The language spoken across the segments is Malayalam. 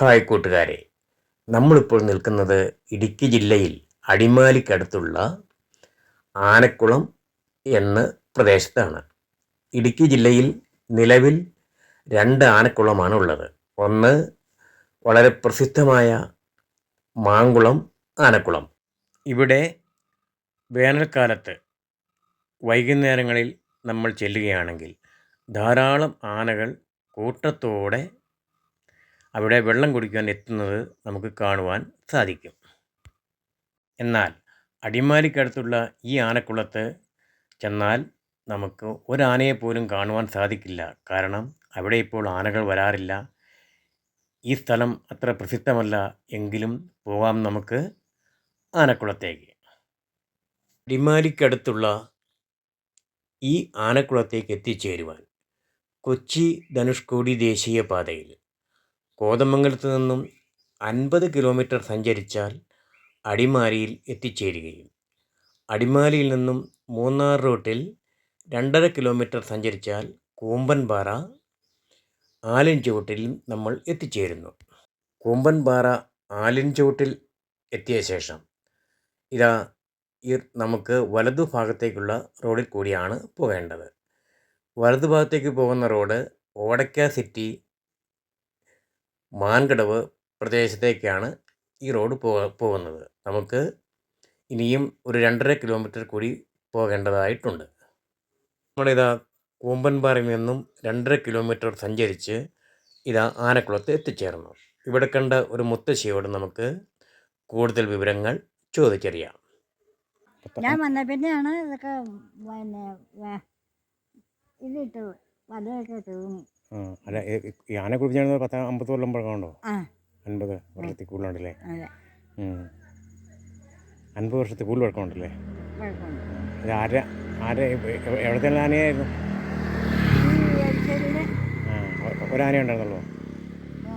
ഹായ് കൂട്ടുകാരെ നമ്മളിപ്പോൾ നിൽക്കുന്നത് ഇടുക്കി ജില്ലയിൽ അടിമാലിക്കടുത്തുള്ള ആനക്കുളം എന്ന പ്രദേശത്താണ്. ഇടുക്കി ജില്ലയിൽ നിലവിൽ രണ്ട് ആനക്കുളമാണ് ഉള്ളത് ഒന്ന് വളരെ പ്രസിദ്ധമായ മാങ്കുളം ആനക്കുളം. ഇവിടെ വേനൽക്കാലത്ത് വൈകുന്നേരങ്ങളിൽ നമ്മൾ ചെല്ലുകയാണെങ്കിൽ ധാരാളം ആനകൾ കൂട്ടത്തോടെ അവിടെ വെള്ളം കുടിക്കാൻ എത്തുന്നത് നമുക്ക് കാണുവാൻ സാധിക്കും. എന്നാൽ അടിമാലിക്കടുത്തുള്ള ഈ ആനക്കുളത്ത് ചെന്നാൽ നമുക്ക് ഒരാനയെ പോലും കാണുവാൻ സാധിക്കില്ല. കാരണം അവിടെ ഇപ്പോൾ ആനകൾ വരാറില്ല. ഈ സ്ഥലം അത്ര പ്രസിദ്ധമല്ല എങ്കിലും പോകാം നമുക്ക് ആനക്കുളത്തേക്ക്. അടിമാലിക്കടുത്തുള്ള ഈ ആനക്കുളത്തേക്ക് എത്തിച്ചേരുവാൻ കൊച്ചി ധനുഷ്കോടി ദേശീയപാതയിൽ കോതമംഗലത്ത് നിന്നും അൻപത് കിലോമീറ്റർ സഞ്ചരിച്ചാൽ അടിമാലിയിൽ എത്തിച്ചേരുകയും. അടിമാലിയിൽ നിന്നും മൂന്നാർ റൂട്ടിൽ രണ്ടര കിലോമീറ്റർ സഞ്ചരിച്ചാൽ കൂമ്പൻപാറ ആലിൻചുവട്ടിൽ നമ്മൾ എത്തിച്ചേരുന്നു. കൂമ്പൻപാറ ആലിൻചുവട്ടിൽ എത്തിയ ശേഷം ഇതാ ഈ നമുക്ക് വലതു ഭാഗത്തേക്കുള്ള റോഡിൽ കൂടിയാണ് പോകേണ്ടത്. വലതു ഭാഗത്തേക്ക് പോകുന്ന റോഡ് ഓടക്ക സിറ്റി മാൻകടവ് പ്രദേശത്തേക്കാണ് ഈ റോഡ് പോകുന്നത്. നമുക്ക് ഇനിയും ഒരു രണ്ടര കിലോമീറ്റർ കൂടി പോകേണ്ടതായിട്ടുണ്ട്. നമ്മളിതാ കൂമ്പൻപാറയിൽ നിന്നും രണ്ടര കിലോമീറ്റർ സഞ്ചരിച്ച് ഇതാ ആനക്കുളത്ത് എത്തിച്ചേർന്നു. ഇവിടെ കണ്ട ഒരു മുത്തശ്ശിയോട് നമുക്ക് കൂടുതൽ വിവരങ്ങൾ ചോദിച്ചറിയാം. ഞാൻ വന്ന പിന്നെയാണ് ഇതൊക്കെ പിന്നെ ഇതിട്ട് വലയൊക്കെ തൂങ്ങി. ആ അല്ല ഈ- ഈ- ആനെ പത്ത് അമ്പത് കൊല്ലം പഴക്കമുണ്ടോ ആ. അൻപത് വർഷത്തിൽ കൂടുതലുണ്ടല്ലേ? അതെ. ഉം. അൻപത് വർഷത്തിൽ കൂടുതൽ പഴക്കമുണ്ടല്ലേ കുഴപ്പമില്ല ഇത് ആരെ ആരെ എവിടത്തെ ആനയായിരുന്നു? ആ ഒ- ഒരാന ഉണ്ടായിരുന്നല്ലോ ആ,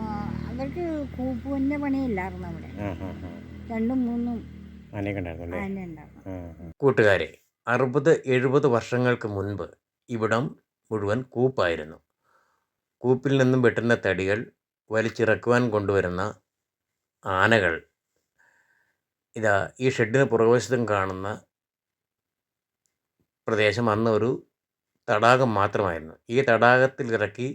അവർക്ക് കൂപ്പുവിന്റെ പണിയില്ലായിരുന്നു അവിടെ. ആ ആ ആ. രണ്ടും മൂന്നും ആനയൊക്കെ ഉണ്ടായിരുന്നു അല്ലേ ആന ഉണ്ടായിരുന്നു ആ ആ. കൂട്ടുകാരെ അറുപത് എഴുപത് വർഷങ്ങൾക്ക് മുൻപ് ഇവിടം മുഴുവൻ കൂപ്പായിരുന്നു. കൂപ്പിൽ നിന്നും വെട്ടുന്ന തടികൾ വലിച്ചിറക്കുവാൻ കൊണ്ടുവരുന്ന ആനകൾ. ഇതാ ഈ ഷെഡിന് പുറകുവശത്തും കാണുന്ന പ്രദേശം അന്ന് ഒരു തടാകം മാത്രമായിരുന്നു. ഈ തടാകത്തിൽ ഇറക്കി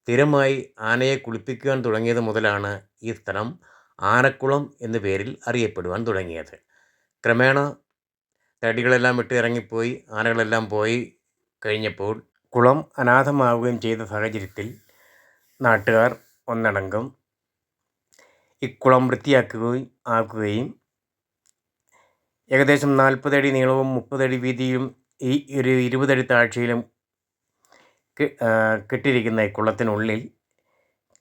സ്ഥിരമായി ആനയെ കുളിപ്പിക്കുവാൻ തുടങ്ങിയത് മുതലാണ് ഈ സ്ഥലം ആനക്കുളം എന്ന പേരിൽ അറിയപ്പെടുവാൻ തുടങ്ങിയത്. ക്രമേണ തടികളെല്ലാം വിട്ട് ഇറങ്ങിപ്പോയി ആനകളെല്ലാം പോയി കഴിഞ്ഞപ്പോൾ കുളം അനാഥമാവുകയും ചെയ്ത സാഹചര്യത്തിൽ നാട്ടുകാർ ഒന്നടങ്കം ഇക്കുളം വൃത്തിയാക്കുകയും ആക്കുകയും ഏകദേശം നാൽപ്പതടി നീളവും മുപ്പതടി വീതിയും ഈ ഒരു ഇരുപതടി താഴ്ചയിലും കെട്ടിരിക്കുന്ന ഈ കുളത്തിനുള്ളിൽ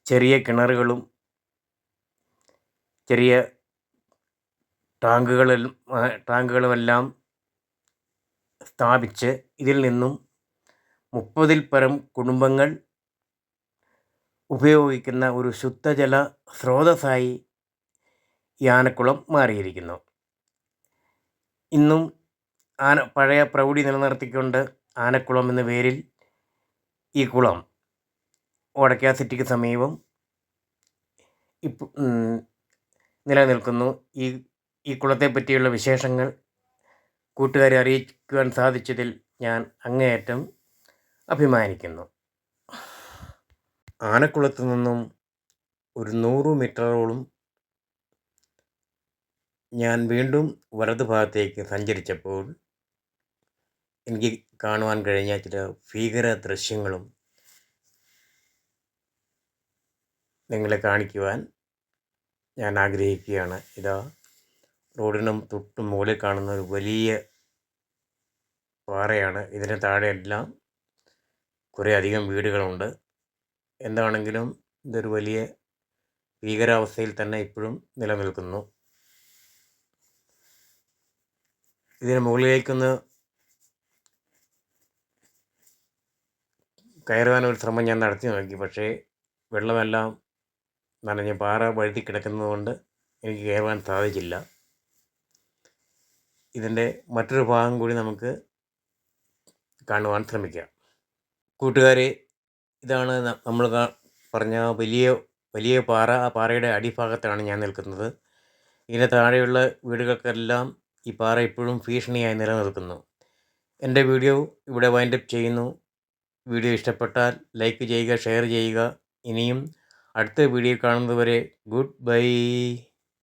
ചെറിയ കിണറുകളും ചെറിയ ടാങ്കുകളും ടാങ്കുകളുമെല്ലാം സ്ഥാപിച്ച് ഇതിൽ നിന്നും മുപ്പതിൽ പരം കുടുംബങ്ങൾ ഉപയോഗിക്കുന്ന ഒരു ശുദ്ധജല സ്രോതസ്സായി ആനക്കുളം മാറിയിരിക്കുന്നു. ഇന്നും ആന പഴയ പ്രൗഢി നിലനിർത്തിക്കൊണ്ട് ആനക്കുളം എന്ന പേരിൽ ഈ കുളം ഓടക്കാ സിറ്റിക്ക് സമീപം ഇപ്പ നിലനിൽക്കുന്നു. ഈ ഈ കുളത്തെ പറ്റിയുള്ള വിശേഷങ്ങൾ കൂട്ടുകാരെ അറിയിക്കുവാൻ സാധിച്ചതിൽ ഞാൻ അങ്ങേയറ്റം അഭിമാനിക്കുന്നു. ആനക്കുളത്ത് നിന്നും ഒരു നൂറ് മീറ്ററോളം ഞാൻ വീണ്ടും വലതു ഭാഗത്തേക്ക് സഞ്ചരിച്ചപ്പോൾ എനിക്ക് കാണുവാൻ കഴിഞ്ഞ ചില ഭീകര ദൃശ്യങ്ങളും നിങ്ങളെ കാണിക്കുവാൻ ഞാൻ ആഗ്രഹിക്കുകയാണ്. ഇതാ റോഡിനും തൊട്ട് മുകളിൽ കാണുന്ന ഒരു വലിയ പാറയാണ്. ഇതിന് താഴെയെല്ലാം കുറേ അധികം വീടുകളുണ്ട്. എന്താണെങ്കിലും ഇതൊരു വലിയ ഭീകരാവസ്ഥയിൽ തന്നെ ഇപ്പോഴും നിലനിൽക്കുന്നു. ഇതിന് മുകളിലേക്കൊന്ന് കയറുവാൻ ഒരു ശ്രമം ഞാൻ നടത്തി നോക്കി. പക്ഷേ വെള്ളമെല്ലാം നനഞ്ഞ് പാറ വഴുതി കിടക്കുന്നതുകൊണ്ട് എനിക്ക് കയറുവാൻ സാധിച്ചില്ല. ഇതിന്റെ മറ്റൊരു ഭാഗം കൂടി നമുക്ക് കാണുവാൻ ശ്രമിക്കാം. കൂട്ടുകാരെ ഇതാണ് നമ്മൾ പറഞ്ഞ വലിയ വലിയ പാറ ആ പാറയുടെ അടിഭാഗത്താണ് ഞാൻ നിൽക്കുന്നത്. ഇതിന് താഴെയുള്ള വീടുകൾക്കെല്ലാം ഈ പാറ ഇപ്പോഴും ഭീഷണിയായി നിലനിൽക്കുന്നു. എന്റെ വീഡിയോ ഇവിടെ വൈൻഡപ്പ് ചെയ്യുന്നു. വീഡിയോ ഇഷ്ടപ്പെട്ടാൽ ലൈക്ക് ചെയ്യുക ഷെയർ ചെയ്യുക. ഇനിയും അടുത്ത വീഡിയോ കാണുന്നതുവരെ ഗുഡ് ബൈ